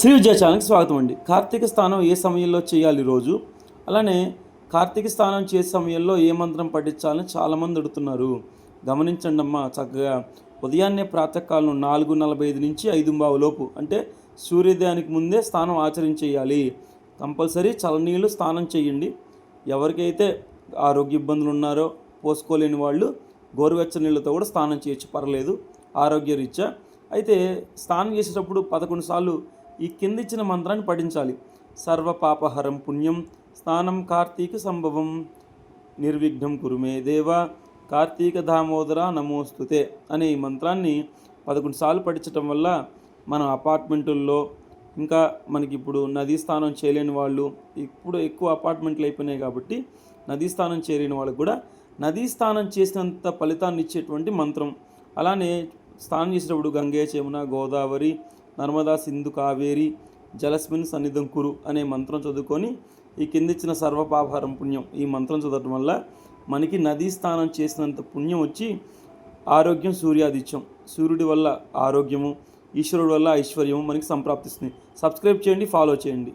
శ్రీ విద్యా ఛానల్కి స్వాగతం అండి. కార్తీక స్నానం ఏ సమయంలో చేయాలి రోజు? అలానే కార్తీక స్నానం చేసే సమయంలో ఏ మంత్రం పఠించాలని చాలామంది అడుగుతున్నారు. గమనించండి అమ్మా చక్కగా ఉదయాన్నే ప్రాతకాలం నాలుగు నలభై ఐదు నుంచి ఐదు బావు లోపు అంటే సూర్యోదయానికి ముందే స్నానం ఆచరించేయాలి కంపల్సరీ చలనీళ్ళు స్నానం చేయండి. ఎవరికైతే ఆరోగ్య ఇబ్బందులు ఉన్నారో పోసుకోలేని వాళ్ళు గోరువెచ్చని నీళ్ళతో కూడా స్నానం చేయొచ్చు. పర్లేదు ఆరోగ్య రీత్యా అయితే స్నానం చేసేటప్పుడు పదకొండు సార్లు ఈ కిందిచ్చిన మంత్రాన్ని పఠించాలి. సర్వ పాపహరం పుణ్యం స్నానం కార్తీక సంభవం. నిర్విఘ్నం కురుమే దేవ కార్తీక దామోదర నమోస్తుతే అనే ఈ మంత్రాన్ని పదకొండు సార్లు పఠించటం వల్ల మన అపార్ట్మెంటుల్లో ఇంకా మనకి ఇప్పుడు నదీ స్నానం చేయలేని వాళ్ళు ఇప్పుడు ఎక్కువ అపార్ట్మెంట్లు అయిపోయినాయి కాబట్టి నదీ స్నానం చేయలేని వాళ్ళకు కూడా నదీ స్నానం చేసినంత ఫలితాన్ని ఇచ్చేటువంటి మంత్రం. అలానే స్నానం చేసేటప్పుడు గంగే యమున గోదావరి నర్మదా సింధు కావేరి జలస్మిన్ సన్నిధం కురు అనే మంత్రం చదువుకొని ఈ కిందిచ్చిన సర్వపాపహారం పుణ్యం ఈ మంత్రం చదవటం వల్ల మనకి నదీ స్నానం చేసినంత పుణ్యం వచ్చి ఆరోగ్యం సూర్యాదిత్యం. సూర్యుడి వల్ల ఆరోగ్యము ఈశ్వరుడి వల్ల ఐశ్వర్యము మనకి సంప్రాప్తిస్తుంది. సబ్స్క్రైబ్ చేయండి ఫాలో చేయండి.